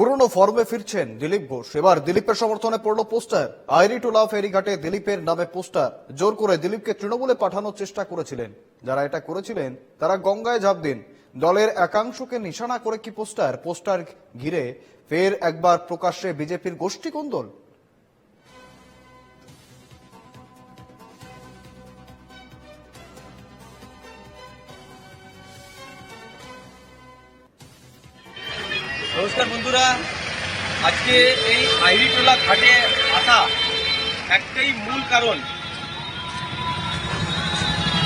পুরনো ফর্মে ফিরছেন দিলীপ ঘোষ। এবার দিলীপের সমর্থনে পড়ল পোস্টার। আইরি টোলা ফেরিঘাটে দিলীপের নামে পোস্টার। জোর করে দিলীপকে তৃণমূলে পাঠানোর চেষ্টা করেছিলেন। যারা এটা করেছিলেন, তারা গঙ্গায় ঝাঁপ দিন। দলের একাংশকে নিশানা করে কি পোস্টার? পোস্টার ঘিরে ফের একবার প্রকাশ্যে বিজেপির গোষ্ঠী কোন্দল নমস্কার বন্ধুরা। আজকে এই আইরিটোলা ঘাটে আসা একটাই মূল কারণ।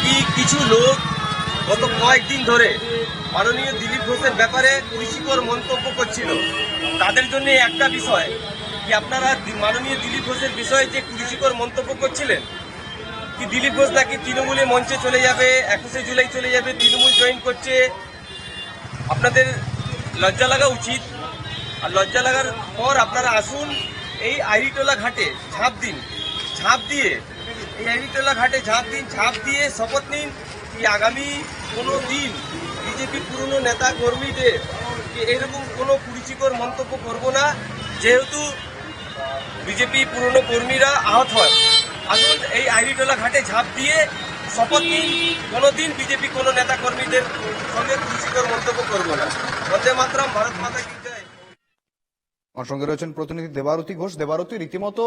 কি কিছু লোক গত কয়েকদিন ধরে মাননীয় দিলীপ ঘোষের ব্যাপারে কুরুচিকর মন্তব্য করছিল। তাদের জন্য একটা বিষয়, কি আপনারা মাননীয় দিলীপ ঘোষের বিষয়ে যে কুরুচিকর মন্তব্য করছিলেন, কি দিলীপ ঘোষ নাকি তৃণমূলে মঞ্চে চলে যাবে, একুশে জুলাই চলে যাবে, তৃণমূল জয়েন করছে, আপনাদের লজ্জা লাগা উচিত। আর লজ্জা লাগার পর আপনারা আসুন এই আইরিটোলা ঘাটে ঝাঁপ দিন। ঝাঁপ দিয়ে এই আইরিটোলা ঘাটে ঝাঁপ দিন। ঝাঁপ দিয়ে শপথ নিন কি আগামী কোনো দিন বিজেপি পুরনো নেতা কর্মীদের এরকম কোনো কুরুচিকর মন্তব্য করব না? যেহেতু বিজেপি পুরনো কর্মীরা আহত হয়। আসুন এই আইরিটোলা ঘাটে ঝাঁপ দিয়ে শপথ নিন, কোনোদিন বিজেপি কোনো নেতা কর্মীদের সঙ্গে কুরুচিকর মন্তব্য করব না। বন্দে মাতরম, ভারত মাতা কি আমার সঙ্গে রয়েছেন প্রতিনিধি দেবারতী ঘোষ। দেবারতী, রীতিমতো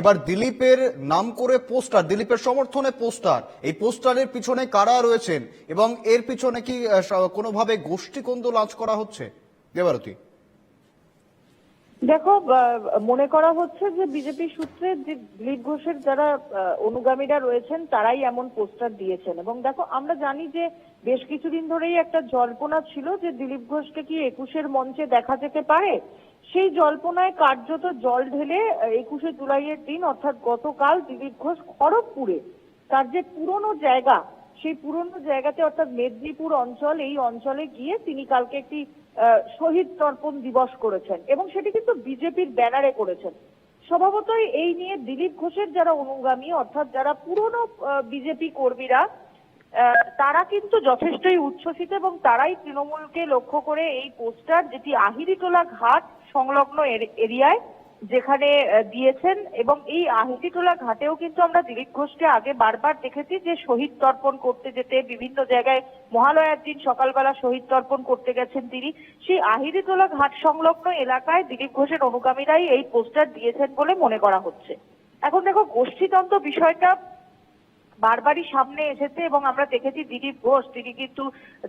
এবার দিলীপের নাম করে পোস্টার, দিলীপের সমর্থনে পোস্টার। এই পোস্টারের পিছনে কারা রয়েছেন এবং এর পিছনে কি কোনোভাবে গোষ্ঠী কোন্দল আঁচ করা হচ্ছে? দেবারতী। দেখো মনে করা হচ্ছে যে বিজেপি সূত্রে যে দিলীপ ঘোষের যারা অনুগামীরা রয়েছেন, তারাই এমন পোস্টার দিয়েছেন। এবং দেখো, আমরা জানি যে বেশ কিছুদিন ধরেই একটা জল্পনা ছিল যে দিলীপ ঘোষকে কি একুশের মঞ্চে দেখা যেতে পারে? সেই জল্পনায় কার্যত জল ঢেলে একুশে জুলাইয়ের দিন, অর্থাৎ গতকাল দিলীপ ঘোষ খড়গপুরে তার যে পুরনো জায়গা, সেই পুরনো জায়গাতে, অর্থাৎ মেদিনীপুর অঞ্চল, এই অঞ্চলে গিয়ে তিনি কালকে একটি শহীদ তর্পণ দিবস করেছেন এবং সেটি কিন্তু বিজেপির ব্যানারে করেছেন। স্বভাবতই এই নিয়ে দিলীপ ঘোষের যারা অনুগামী, অর্থাৎ যারা পুরনো বিজেপি কর্মীরা তারা কিন্তু যথেষ্টই উচ্ছ্বসিত এবং তারাই তৃণমূলকে লক্ষ্য করে এই পোস্টার, যেটি আহিরিটোলা ঘাট সংলগ্ন এর- এরিয়ায় যেখানে দিয়েছেন এবং এই আহিটিটোলা ঘাটেও কিন্তু আমরা দিলীপ ঘোষকে আগে বারবার দেখেছি যে শহীদ তর্পণ করতে যেতে, বিভিন্ন জায়গায় মহালয়ার দিন সকালবেলা শহীদ তর্পণ করতে গেছেন তিনি। সেই আহিরিটোলা ঘাট সংলগ্ন এলাকায় দিলীপ ঘোষের অনুগামীরাই এই পোস্টার দিয়েছেন বলে মনে করা হচ্ছে। এখন দেখো, গোষ্ঠীতন্ত্র বিষয়টা বারবারই সামনে এসেছে এবং আমরা দেখেছি দিলীপ ঘোষ, তিনি কিন্তু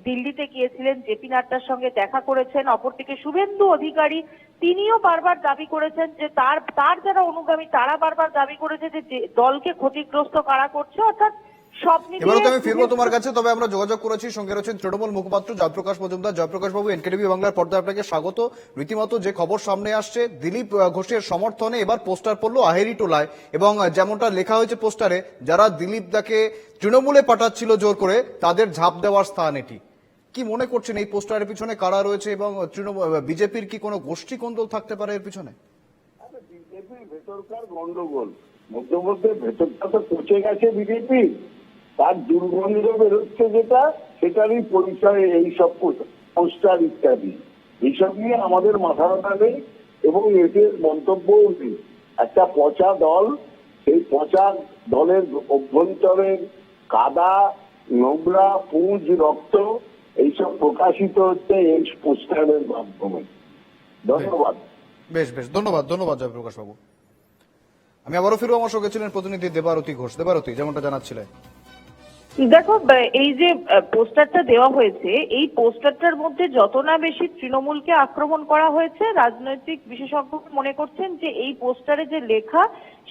দিল্লিতে গিয়েছিলেন, জেপি নাড্ডার সঙ্গে দেখা করেছেন, অপরদিকে শুভেন্দু অধিকারী, তিনিও বারবার দাবি করেছেন যে তার তার যারা অনুগামী, তারা বারবার দাবি করেছে যে দলকে ক্ষতিগ্রস্ত কারা করছে, অর্থাৎ তো আমি ফিরবো তোমার কাছে তবে আমরা যোগাযোগ করেছি। সঙ্গে রয়েছেন তৃণমূল মুখপাত্র জয়প্রকাশ মজুমদার। জয়প্রকাশ বাবু এনকেটিভি বাংলার পর্দায় আপনাকে স্বাগত। রীতিমতো যে খবর সামনে আসছে দিলীপ ঘোষের সমর্থনে এবার পোস্টার পড়ল আহেরি টোলায়। এবং যেমনটা লেখা হয়েছে পোস্টারে যারা দিলীপ দাকে তৃণমূলে পাঠাচ্ছিল জোর করে তাদের ঝাঁপ দেওয়ার স্থান এটি। কি মনে করছেন এই পোস্টারের পিছনে কারা রয়েছে এবং তৃণমূল বিজেপির কি কোনো গোষ্ঠী কোন্দল থাকতে পারে এর পিছনে? বিজেপির ভেতরকার গন্ডগোল। মধ্যে মধ্যে ভেতরটা তো পচে গেছে বিজেপি। তার দুর্গন্ধ বেরোচ্ছে যেটা, সেটারই পরিচয় এই সব পোস্টার ইত্যাদি। এইসব নিয়ে আমাদের মাথা ব্যথা নেই এবং এদের মন্তব্যও নেই। একটা পচা দল, সেই পচা দলের অভ্যন্তরের কাদা, নোংরা, পুঁজ, রক্ত, এইসব প্রকাশিত হচ্ছে এই পোস্টারের মাধ্যমে। ধন্যবাদ। বেশ বেশ, ধন্যবাদ ধন্যবাদ জয়প্রকাশ বাবু আমি আবারও ফিরবো আমার সঙ্গে ছিলেন প্রতিনিধি দেবারতী ঘোষ। দেবারতী, যেমনটা জানাচ্ছিলেন। দেখো এই যে পোস্টারটা দেওয়া হয়েছে, এই পোস্টারটার মধ্যে যত না বেশি তৃণমূলকে আক্রমণ করা হয়েছে, রাজনৈতিক বিশেষজ্ঞ মনে করছেন যে এই পোস্টারে যে লেখা,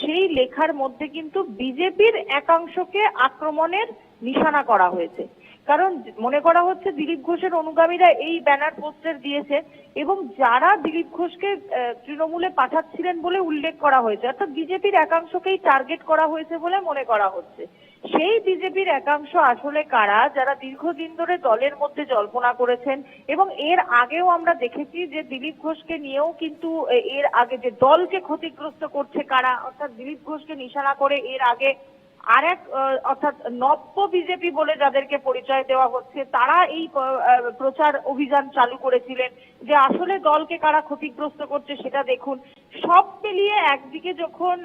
সেই লেখার মধ্যে কিন্তু বিজেপির একাংশকে আক্রমণের নিশানা করা হয়েছে। কারণ মনে করা হচ্ছে দিলীপ ঘোষের অনুগামীরা এই ব্যানার পোস্টার দিয়েছে এবং যারা দিলীপ ঘোষকে তৃণমূলে পাঠাচ্ছিলেন বলে উল্লেখ করা হয়েছে, অর্থাৎ বিজেপির একাংশকেই টার্গেট করা হয়েছে বলে মনে করা হচ্ছে। সেই বিজেপির একাংশ আসলে কারা? যারা দীর্ঘদিন ধরে দলের মধ্যে জল্পনা করেছেন এবং এর আগেও আমরা দেখেছি যে দিলীপ ঘোষকে নিয়েও কিন্তু এর আগে যে দলকে ক্ষতিগ্রস্ত করছে কারা, অর্থাৎ দিলীপ ঘোষকে নিশানা করে এর আগে আর এক অর্থাৎ নব্য বিজেপি বলে যাদেরকে পরিচয় দেওয়া হচ্ছে, তারা এই প্রচার অভিযান চালু করেছিলেন যে আসলে দলকে কারা ক্ষতিগ্রস্ত করছে সেটা দেখুন। সব মিলিয়ে একদিকে যখন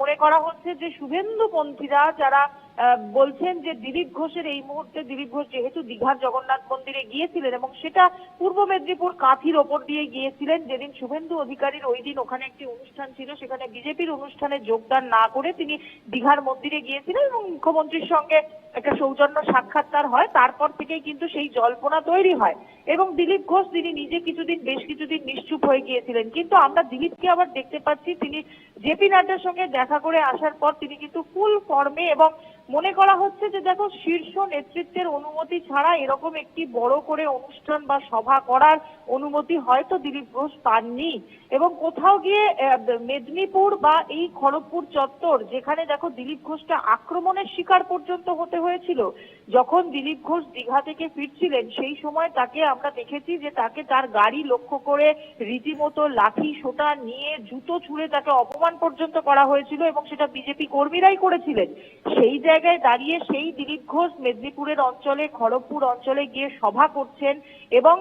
মনে করা হচ্ছে যে শুভেন্দু পন্থীরা যারা বলছেন যে দিলীপ ঘোষের এই মুহূর্তে দিলীপ ঘোষ যেহেতু দীঘার জগন্নাথ মন্দিরে গিয়েছিলেন এবং সেটা পূর্ব মেদিনীপুর কাঁথির ওপর দিয়ে গিয়েছিলেন, যেদিন শুভেন্দু অধিকারীর ওই দিন ওখানে একটি অনুষ্ঠান ছিল, সেখানে বিজেপির অনুষ্ঠানে যোগদান না করে তিনি দীঘার মন্দিরে গিয়েছিলেন এবং মুখ্যমন্ত্রীর সঙ্গে একটা সৌজন্য সাক্ষাৎকার হয়, তারপর থেকেই কিন্তু সেই জল্পনা তৈরি হয় এবং দিলীপ ঘোষ তিনি নিজে কিছুদিন, বেশ কিছুদিন নিশ্চুপ হয়ে গিয়েছিলেন। কিন্তু আমরা দিলীপকে আবার দেখতে পাচ্ছি, তিনি জেপি নাড্ডার সঙ্গে দেখা করে আসার পর তিনি কিন্তু ফুল ফর্মে এবং মনে করা হচ্ছে যে দেখো, শীর্ষ নেতৃত্বের অনুমতি ছাড়া এরকম একটি বড় করে অনুষ্ঠান বা সভা করার অনুমতি হয়তো দিলীপ ঘোষ পাননি। এবং কোথাও গিয়ে মেদিনীপুর বা এই খড়গপুর চত্বর, যেখানে দেখো দিলীপ ঘোষটা আক্রমণের শিকার পর্যন্ত হতে হয়েছিল, যখন দিলীপ ঘোষ দীঘা থেকে ফিরছিলেন, সেই সময় তাকে আমরা দেখেছি যে তাকে তার গাড়ি লক্ষ্য করে রীতিমতো লাঠি, সোটা নিয়ে জুতো ছুঁড়ে তাকে অপমান পর্যন্ত করা হয়েছিল এবং সেটা বিজেপি কর্মীরাই করেছিলেন। সেই জায়গায় দাঁড়িয়ে সেই দিলীপ ঘোষ মেদিনীপুরের অঞ্চলে, খড়গপুর অঞ্চলে গিয়ে সভা করছেন এবং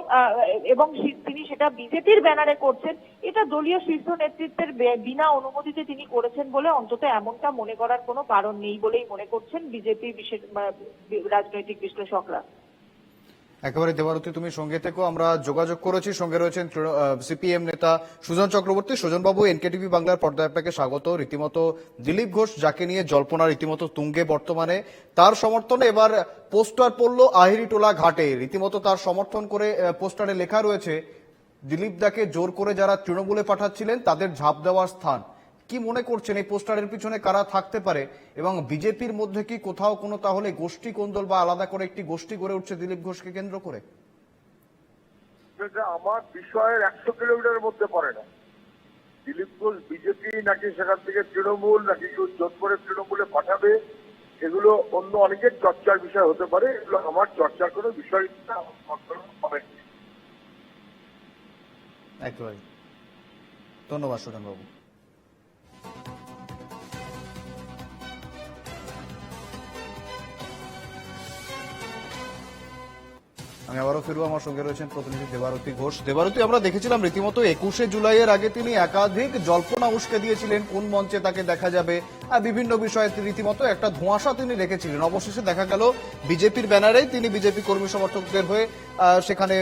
এবং তিনি সেটা বিজেপির ব্যানারে করছেন। এটা দলীয় শীর্ষ নেতৃত্বের বিনা অনুমতিতে তিনি করেছেন বলে অন্তত এমনটা মনে করার কোনো কারণ নেই বলেই মনে করছেন বিজেপি বিশেষ রাজনৈতিক বিশ্লেষকরা। একেবারে দেবারতী, তুমি সঙ্গে থেকো, আমরা যোগাযোগ করেছি। সঙ্গে রয়েছেন সিপিএম নেতা সুজন চক্রবর্তী। সুজনবাবু, এনকেটিভি বাংলার পর্দায় আপনাকে স্বাগত। রীতিমতো দিলীপ ঘোষ, যাকে নিয়ে জল্পনা রীতিমতো তুঙ্গে বর্তমানে, তার সমর্থনে এবার পোস্টার পড়ল আহিরিটোলা ঘাটে। রীতিমতো তার সমর্থন করে পোস্টারে লেখা রয়েছে, দিলীপ দাকে জোর করে যারা তৃণমূলে পাঠাচ্ছিলেন, তাদের ঝাঁপ দেওয়ার স্থান। কি মনে করছেন? এই পোস্টারের পিছনে কারা থাকতে পারে? এবং বিজেপির মধ্যে কি কোথাও কোনো তাহলে গোষ্ঠী কোন্দল বা আলাদা করে একটি গোষ্ঠী গড়ে উঠছে দিলীপ ঘোষকে কেন্দ্র করে? আমার বিষয়ের একশো কিলোমিটারের মধ্যে পড়ে না। দিলীপ ঘোষ বিজেপি নাকি সেখান থেকে তৃণমূল নাকি কেউ জোট করে তৃণমূলে পাঠাবে এগুলো অন্য অনেকের চর্চার বিষয় হতে পারে। এগুলো আমার চর্চার কোনো বিষয়। একেবারে ধন্যবাদ সুজনবাবু আমি আবারও ফিরবো, আমার সঙ্গে রয়েছেন প্রতিনিধি দেবারতী ঘোষ। দেবারতী, আমরা দেখেছিলাম রীতিমতো একুশে জুলাইয়ের আগে তিনি একাধিক জল্পনা উস্কে দিয়েছিলেন, কোন মঞ্চে তাকে দেখা যাবে বিভিন্ন বিষয়ে রীতিমতো একটা ধোঁয়াশা তিনি রেখেছিলেন। অবশেষে দেখা গেল, বিজেপির ব্যানারেই তিনি বিজেপি কর্মী সমর্থকদের হয়ে সেখানে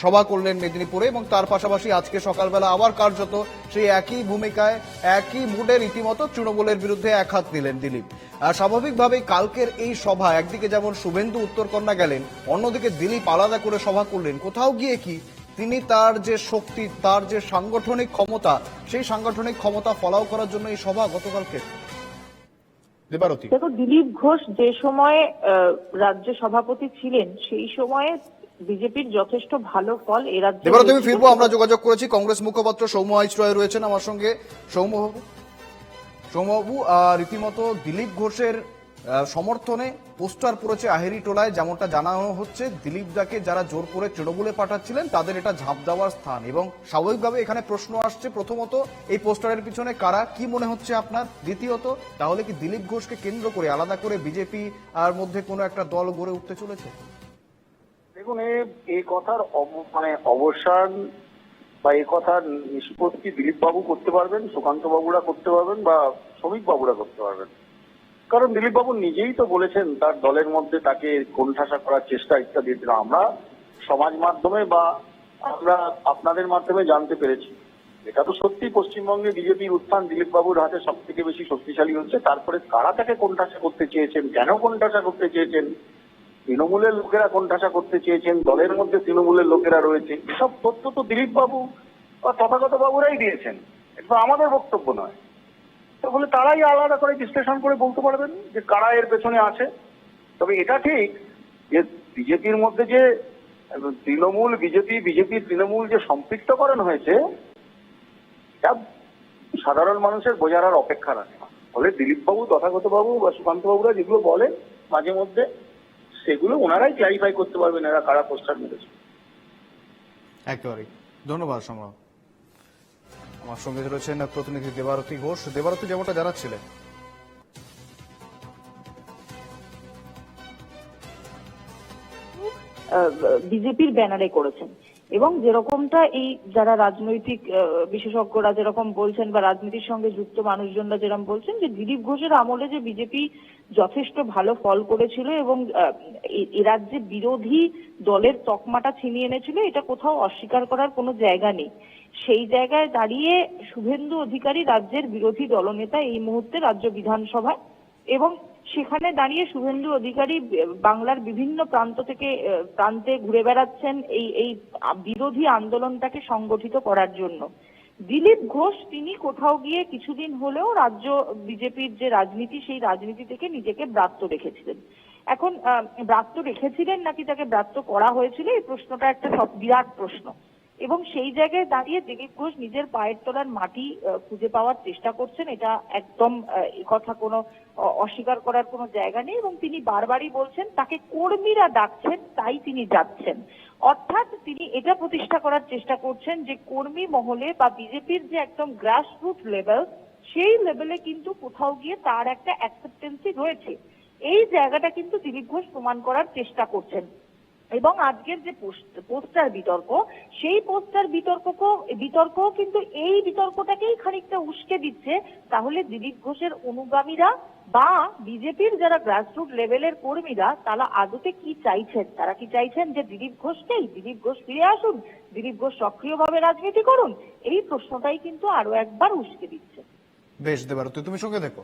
সভা করলেন মেদিনীপুরে এবং তার পাশাপাশি আজকে সকালবেলা আবার কার্যত সেই একই ভূমিকায়, একই মুডে রীতিমতো তৃণমূলের বিরুদ্ধে এক হাত নিলেন দিলীপ। স্বাভাবিকভাবেই কালকের এই সভা, একদিকে যেমন শুভেন্দু উত্তরকন্যা গেলেন, অন্যদিকে দিলীপ আলাদা করে সভা করলেন। কোথাও গিয়ে কি তিনি তার যে শক্তি তার যে সাংগঠনিক ক্ষমতা সেই সাংগঠনিক ক্ষমতা ফলাও করার জন্য এই সভা গতকালকে দেখো দিলীপ ঘোষ যে সময়ে রাজ্য সভাপতি ছিলেন সেই সময়ে বিজেপির যথেষ্ট ভালো ফল এ রাজ্যে দেবারতী আমি ফিরবো আমরা যোগাযোগ করেছি। কংগ্রেস মুখপাত্র সৌম্য আইচ রয় রয়েছেন আমার সঙ্গে। সৌম্যবাবু সৌম্যবাবু রীতিমতো দিলীপ ঘোষের সমর্থনে পোস্টার পড়েছে আহেরি টোলায়, যেমনটা জানানো হচ্ছে। দিলীপ দাকে যারা জোর করে তৃণমূলে পাঠাচ্ছিলেন, তাদের এটা ঝাঁপ দেওয়ার স্থান। এবং স্বাভাবিকভাবে এখানে প্রশ্ন আসছে, প্রথমত এই পোস্টারের পিছনে কারা? কি মনে হচ্ছে আপনার? দ্বিতীয়ত, তাহলে কি দিলীপ ঘোষকে কেন্দ্র করে, আলাদা করে বিজেপি আর মধ্যে কোনো একটা দল গড়ে উঠতে চলেছে? দেখুন এই কথার মানে অবসান বা এই কথার নিষ্পত্তি দিলীপ বাবু করতে পারবেন সুকান্ত বাবুরা করতে পারবেন বা শ্রমিক বাবুরা করতে পারবেন। কারণ দিলীপ বাবু নিজেই তো বলেছেন তার দলের মধ্যে তাকে কোণঠাসা করার চেষ্টা ইত্যাদি। আমরা সমাজ মাধ্যমে বা আমরা আপনাদের মাধ্যমে জানতে পেরেছি। এটা তো সত্যি পশ্চিমবঙ্গে বিজেপির উত্থান দিলীপ বাবুর হাতে সব থেকে বেশি শক্তিশালী হচ্ছে। তারপরে কারা তাকে কোণঠাসা করতে চেয়েছেন? কেন কোণঠাসা করতে চেয়েছেন? তৃণমূলের লোকেরা কোণঠাসা করতে চেয়েছেন, দলের মধ্যে তৃণমূলের লোকেরা রয়েছে। এসব তথ্য তো দিলীপ বাবু বা তথাগত বাবুরাই দিয়েছেন। এটা আমাদের বক্তব্য নয়। তো বলে তারাই আলাদা করে বিশ্লেষণ করে বলতে পারবেন যে কারা এর পেছনে আছে। তবে এটা ঠিক যে বিজেপির মধ্যে যে, তৃণমূল, বিজেপি বিজেপি তৃণমূল যে সম্পৃক্তকরণ হয়েছে, তা সাধারণ মানুষের বোঝার অপেক্ষা রাখে ফলে দিলীপ বাবু তথাগত বাবু বা সুকান্ত বাবুরা যেগুলো বলেন মাঝে মধ্যে, সেগুলো ওনারাই ক্লারিফাই করতে পারবেন এরা কারা পোস্টার মেরেছে। একেবারেই। ধন্যবাদ সম্রাট আমার সঙ্গে রয়েছেন প্রতিনিধি দেবারতী ঘোষ। দেবারতী যেমনটা জানাচ্ছিলেন। বিজেপির ব্যানারে করেছেন। এবং যেরকমটা এই যারা রাজনৈতিক বিশেষজ্ঞরা যেরকম বলছেন বা রাজনীতির সঙ্গে যুক্ত মানুষজনরা যেরকম বলছেন যে দিলীপ ঘোষের আমলে যে বিজেপি যথেষ্ট ভালো ফল করেছিল এবং রাজ্যে বিরোধী দলের তকমাটা ছিনিয়ে এনেছিল, এটা কোথাও অস্বীকার করার কোনো জায়গা নেই। সেই জায়গায় দাঁড়িয়ে শুভেন্দু অধিকারী রাজ্যের বিরোধী দলনেতা এই মুহূর্তে রাজ্য বিধানসভায় এবং সেখানে দাঁড়িয়ে শুভেন্দু অধিকারী বাংলার বিভিন্ন প্রান্ত থেকে প্রান্তে ঘুরে বেড়াচ্ছেন এই এই বিরোধী আন্দোলনটাকে সংগঠিত করার জন্য। দিলীপ ঘোষ তিনি কোথাও গিয়ে কিছুদিন হলেও রাজ্য বিজেপির যে রাজনীতি, সেই রাজনীতি থেকে নিজেকে ব্রাত্য রেখেছিলেন। এখন ব্রাত্য রেখেছিলেন নাকি তাকে ব্রাত্য করা হয়েছিল, এই প্রশ্নটা একটা সব বিরাট প্রশ্ন। এবং সেই জায়গায় দাঁড়িয়ে দিলীপ ঘোষ নিজের পায়ের তলার মাটি খুঁজে পাওয়ার চেষ্টা করছেন, এটা একদম কথা কোনো অস্বীকার করার কোনো জায়গা নেই এবং তিনি বারবারই বলছেন, তাকে কর্মীরা ডাকছেন, তাই তিনি যাচ্ছেন। অর্থাৎ তিনি এটা প্রতিষ্ঠা করার চেষ্টা করছেন যে কর্মী মহলে বা বিজেপির যে একদম গ্রাসরুট লেভেল সেই লেভেলে কিন্তু কোথাও গিয়ে তার একটা অ্যাকসেপ্টেন্সি রয়েছে। এই জায়গাটা কিন্তু দিলীপ ঘোষ প্রমাণ করার চেষ্টা করছেন। এবং আজকের যে পোস্টার বিতর্ক, সেই পোস্টার বিতর্ককেও বিতর্ক কিন্তু এই বিতর্কটাকেই খানিকটা উস্কে দিচ্ছে। তাহলে দিলীপ ঘোষের অনুগামীরা বা বিজেপির যারা গ্রাসরুট লেভেলের কর্মীরা, তারা আদতে কি চাইছেন? তারা কি চাইছেন যে দিলীপ ঘোষ নেই দিলীপ ঘোষ ফিরে আসুন, দিলীপ ঘোষ সক্রিয়ভাবে রাজনীতি করুন? এই প্রশ্নটাই কিন্তু আরও একবার উস্কে দিচ্ছে। বেশ দেবার তুমি সঙ্গে দেখো।